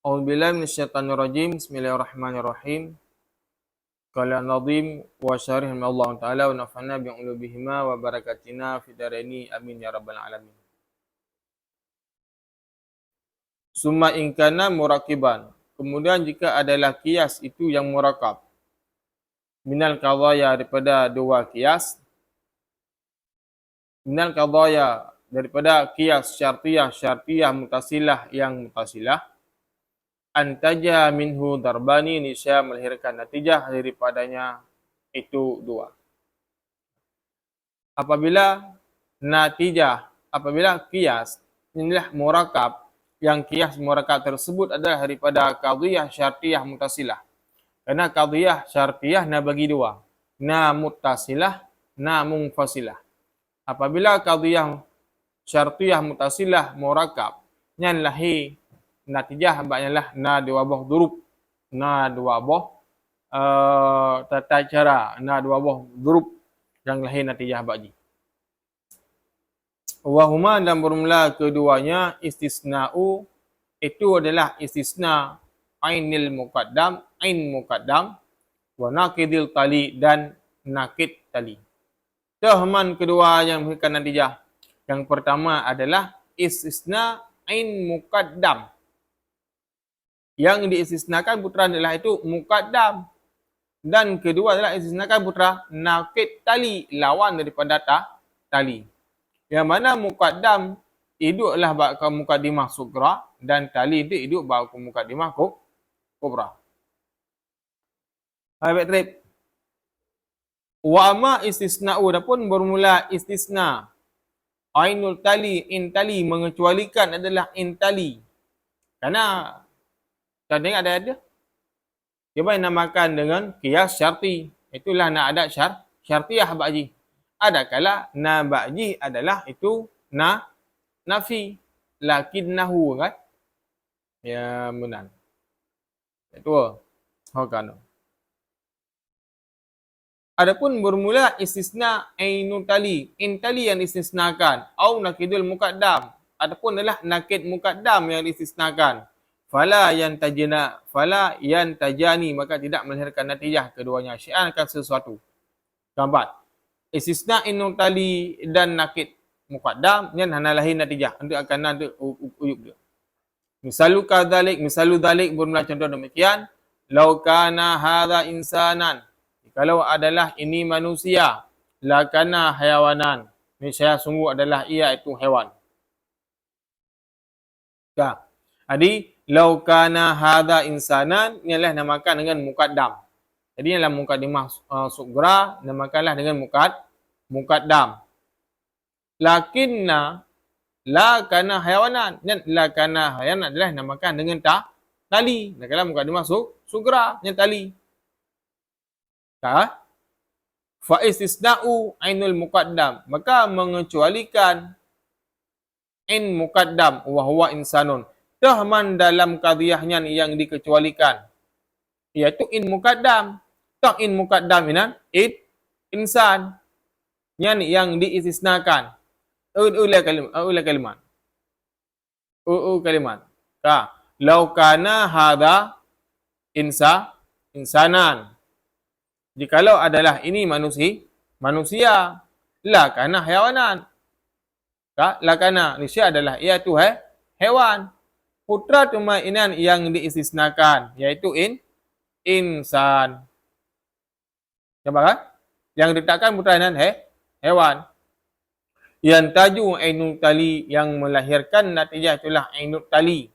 A'udzubillahi minasyaitonir rajim. Bismillahirrahmanirrahim. Qala nazim wa syarih Allah Taala wa nafa'na bi ulubihima wa barakatina fi darini amin ya rabbal alamin. Summa in kana muraqiban. Kemudian jika adalah kias itu yang murakab. Minal qadaya daripada dua kias. Minal qadaya daripada kias syartiyah syartiyah mutasilah yang mutasilah antaja minhu darbani nisya melahirkan natijah daripadanya itu dua. Apabila natijah apabila kias inilah murakab yang kias murakab tersebut adalah daripada qadhiyah syartiyah mutasilah kerana qadhiyah syartiyah na bagi dua na mutasilah na munfasilah. Apabila qadhiyah syartiyah mutasilah murakab nyan lahi natijah habaknya lah na dua buah durub na dua buah uh, tata cara na dua buah durub yang lahi natijah habak ji wahuma dan bermula keduanya istisna'u itu adalah istisna ainil muqaddam ain muqaddam wa naqidil tali dan nakid tali. Tahman kedua yang memberikan natijah yang pertama adalah istisna ain muqaddam. Yang diistisnakan putra adalah itu muqaddam. Dan kedua adalah istisnakan putra nakid tali, lawan daripada ta, tali. Yang mana muqaddam itu adalah bakal muqaddimah sugra dan tali itu itu bakal muqaddimah kubra. Hai baik trip. Wa ma istisna'u pun bermula istisna Ainul tali, in tali mengecualikan adalah in tali. Karena tak dengar ada ada. Dia namakan dengan kias syarti. Itulah nak ada syar, syartiyah ba'ji. Ada kala na ba'ji adalah itu na nafi. Lakinnahu kan. Ya benar. Itu. Hokano. Adapun bermula istisna ainu tali, in tali yang istisnakan, au nakidul muqaddam. Adapun adalah nakid muqaddam yang istisnakan. Fala yang tajina, fala yang tajani maka tidak melahirkan natijah keduanya. Syian akan sesuatu. Gambar. Istisna inu tali dan nakid muqaddam yang hana lahir natijah. Untuk akan nanti uyuk dia. Misalu kadalik, misalu dalik bermula contoh demikian. Lau kana hadha insanan kalau adalah ini manusia lakana hayawanan ini saya sungguh adalah ia itu hewan ya jadi lau kana hadha insanan ini adalah namakan dengan mukaddam jadi dalam mukaddimah uh, sugra namakanlah dengan mukad mukaddam lakinna la kana hayawanan dan la kana hayawanan adalah namakan dengan ta tali kalau mukaddimah su sugra yang tali Ha? Fa istisna'u ainul muqaddam. Maka mengecualikan in muqaddam wa huwa insanun. Tahman dalam qadhiyahnya yang dikecualikan. Iaitu in muqaddam. Tak in muqaddam ini it insan. Yang yang diistisnakan. Ula kalimat. Ula kalimat. Ula kalimat. Ka. Lau kana hadha insa insanan. Jikalau adalah ini manusia, manusia, kana hayawanan. La kana, nisya adalah ia tu he, hewan. Putra tumainan yang diistisnakan, iaitu in, insan. Nampak kan? Yang ditakkan putra inan he, hewan. Yang taju ainul tali yang melahirkan natijah itulah ainul tali.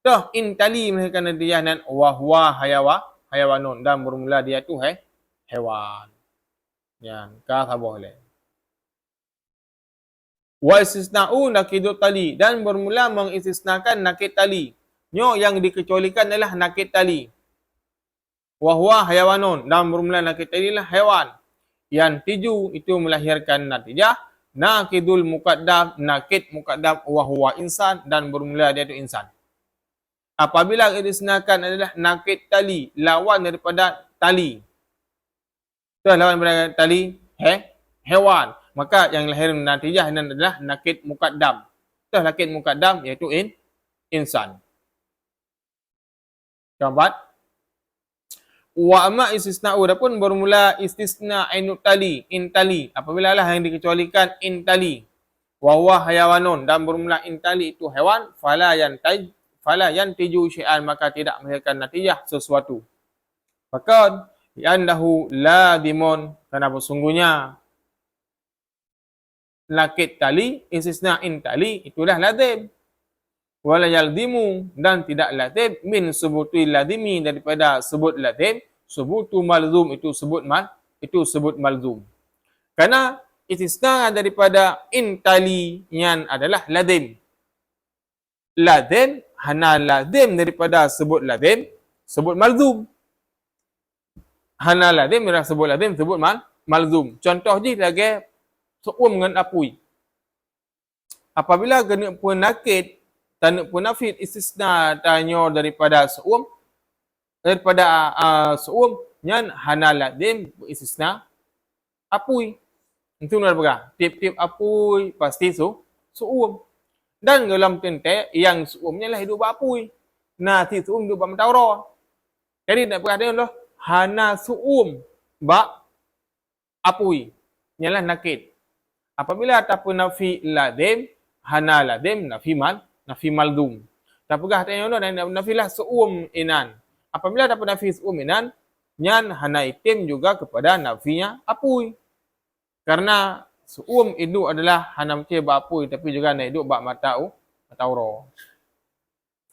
Tuh, in tali melahirkan natijah dan wahwa hayawa, hayawanun dan bermula dia tu hai hewan. Ya, kata boleh. Wa istisna'u nakidu tali dan bermula mengistisnakan nakid tali. Nyo yang dikecualikan adalah nakid tali. Wa huwa hayawanun dan bermula nakid tali adalah hewan. Yang tiju itu melahirkan natijah nakidul muqaddam nakid muqaddam wa huwa insan dan bermula dia itu insan apabila disnakan adalah nakid tali lawan daripada tali itu lawan daripada tali he, hewan maka yang lahir natijah ini adalah nakid mukaddam itu nakid mukaddam iaitu in insan Keempat, wa amma istisna'u pun bermula istisna ainut tali, in tali. Apabila lah yang dikecualikan in tali. Wa huwa hayawanun dan bermula in tali itu hewan, fala yantaj fala yantiju syai'an maka tidak melahirkan natijah sesuatu. Maka yandahu ladimun karena sesungguhnya lakit tali istisna in tali itulah ladim wala yaldimu dan tidak latim min subuti ladimi daripada sebut latim subutu malzum itu sebut mal itu sebut malzum. Karena istisna daripada intali yang adalah ladim ladim hana ladim daripada sebut ladim sebut malzum. Hana ladim daripada sebut ladim sebut mal malzum. Contoh je lagi seum dengan apui apabila kena penakit tanda punafid istisna tanya daripada suum daripada uh, suum nyan hanalat dim istisna apui. Itu nak berapa tip-tip apui pasti su suum dan dalam tente yang suumnya lah hidup apui. Nah si suum hidup mentaura. Jadi nak berkata Allah hana suum ba apui. Nyalah nakit apabila ataupun nafi ladim hana ladim nafi mal nafi maldum. Tak pegah tanya Allah dan nafilah suum inan. Apabila dapat nafi suum inan, nyan hana itim juga kepada nafinya apui. Karena suum itu adalah hana mesti apui tapi juga nak hidup bak matau matau ro.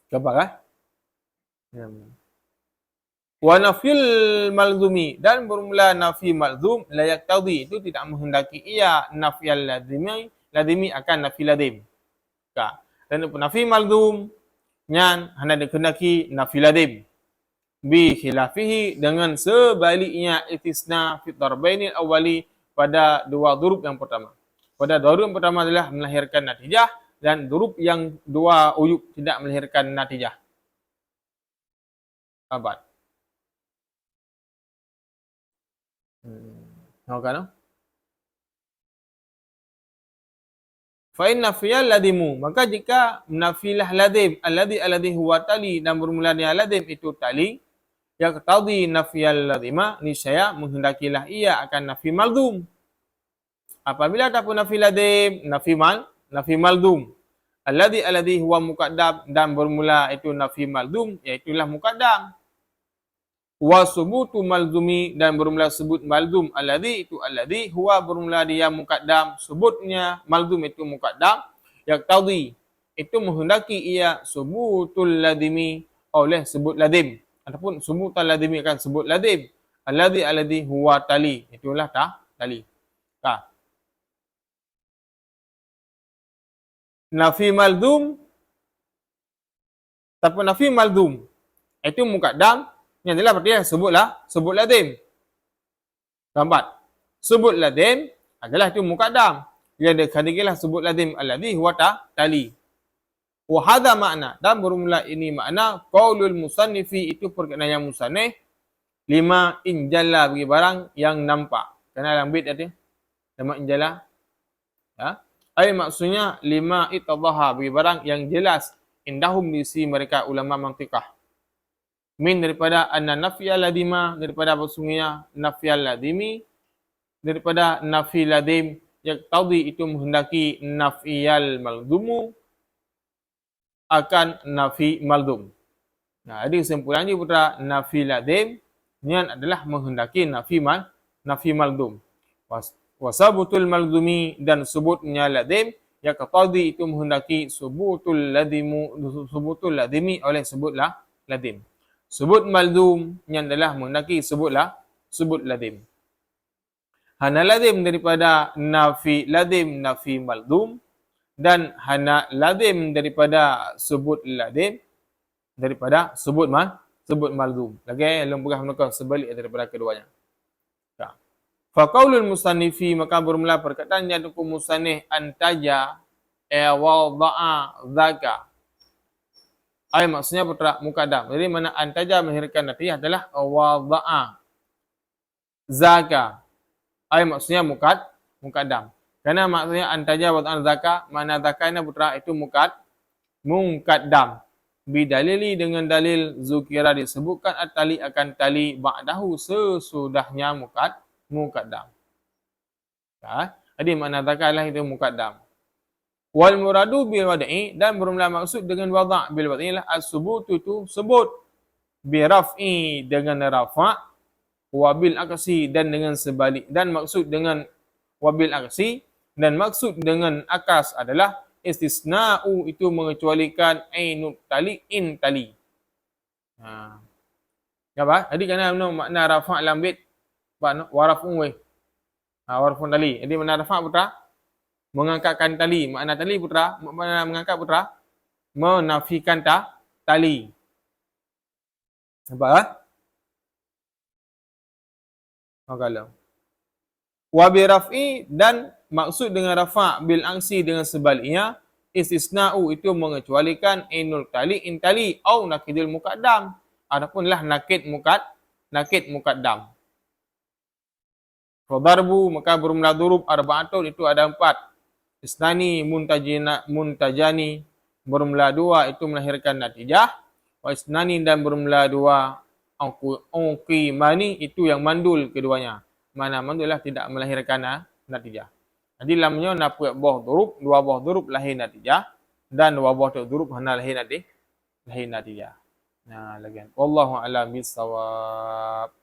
Gampang ah? Ya. Wa nafil malzumi dan bermula nafi malzum layak tadi itu tidak menghendaki ia nafiyal ladimi ladimi akan nafi ladim. Ka. Dan nafi maldum nyan hana dikenaki nafi ladim bi khilafihi dengan sebaliknya itisna fi darbaini awali pada dua durub yang pertama. Pada durub yang pertama adalah melahirkan natijah dan durub yang dua uyuk tidak melahirkan natijah. Abad hmm. Okay, no? fa inna fiyal ladimu maka jika nafilah ladim alladhi alladhi huwa tali dan bermula dengan ladim itu tali yang tadi nafiyal ladima niscaya menghendakilah ia akan nafi maldum apabila tak pun nafi ladim nafi mal nafi maldum alladhi alladhi huwa muqaddam dan bermula itu nafi maldum iaitu lah muqaddam wa subutu malzumi dan bermula sebut malzum alladhi itu alladhi huwa bermula dia mukaddam sebutnya malzum itu mukaddam yang tadi itu menghendaki ia subutul ladimi oleh sebut ladim. Ataupun subutul ladimi akan sebut ladim. Alladhi alladhi huwa tali itulah ta tali. Ta. Nafi malzum ataupun nafi malzum itu mukaddam yang adalah berarti yang sebutlah sebut ladim. Gambar. Sebut ladim adalah itu mukaddam. Dia kadigilah sebut ladim alladhi huwa ta tali. Wa hadha makna dan bermula ini makna qaulul musannifi itu perkataan yang musannif lima injalla bagi barang yang nampak. Kenal yang bid tadi? Lima injalla. Ya. Ay maksudnya lima itadaha bagi barang yang jelas indahum di mereka ulama mantiqah min daripada anna nafiyal ladima daripada apa sungguhnya nafiyal ladimi daripada nafi ladim yang tadi itu menghendaki nafiyal maldumu akan nafi maldum. Nah, jadi kesimpulannya putra nafi ladim ini adalah menghendaki nafi mal nafi maldum. Wasabutul maldumi dan sebutnya ladim yang tadi itu menghendaki subutul ladimu subutul ladimi oleh sebutlah ladim sebut maldum yang adalah menghendaki sebutlah sebut ladim. Hana ladim daripada nafi ladim nafi maldum dan hana ladim daripada sebut ladim daripada sebut mal sebut maldum. Lagi belum pernah menukar sebalik daripada keduanya. Ya. Faqaulul musannifi maka bermula perkataan yang tuku musannif antaja e wadha'a dzaka Ay maksudnya putra mukadam. Jadi mana antaja melahirkan natijah adalah wadha'a. Zaka. Ay maksudnya mukad mukadam. Karena maksudnya antaja wadha'a zaka, mana zaka ini putra itu mukad mukadam. bidalili dengan dalil zukira disebutkan at-tali akan tali ba'dahu sesudahnya mukad mukaddam. Ha? Jadi makna takallah itu mukaddam. Wal muradu bil wad'i dan bermula maksud dengan wada' bil wad'i lah as-subutu itu sebut bi raf'i dengan rafa' wabil aksi dan dengan sebalik dan maksud dengan wabil aksi dan maksud dengan akas adalah istisna'u itu mengecualikan ainut tali in tali. Ha. Apa? Jadi kerana makna rafa' lambit warafun weh. Ha, warafun tali. Jadi makna rafa' putra mengangkatkan tali. Makna tali putra, makna mengangkat putra menafikan ta tali. Apa? Ha? Oh, kalau. Wabi raf'i dan maksud dengan rafa' bil angsi dengan sebaliknya istisna'u itu mengecualikan inul tali in tali au nakidil mukaddam adapun lah nakid mukad nakid mukaddam Fadarbu maka bermula durub arba'atun itu ada empat isnani muntajina muntajani bermula dua itu melahirkan natijah wa isnani dan bermula dua ongki mani itu yang mandul keduanya mana mandul lah tidak melahirkan natijah jadi lamnya nak buat buah durub, dua buah durub lahir natijah dan dua buah tu durub hana lahir nanti lahir natijah. Nah, lagi. Wallahu a'lam bissawab.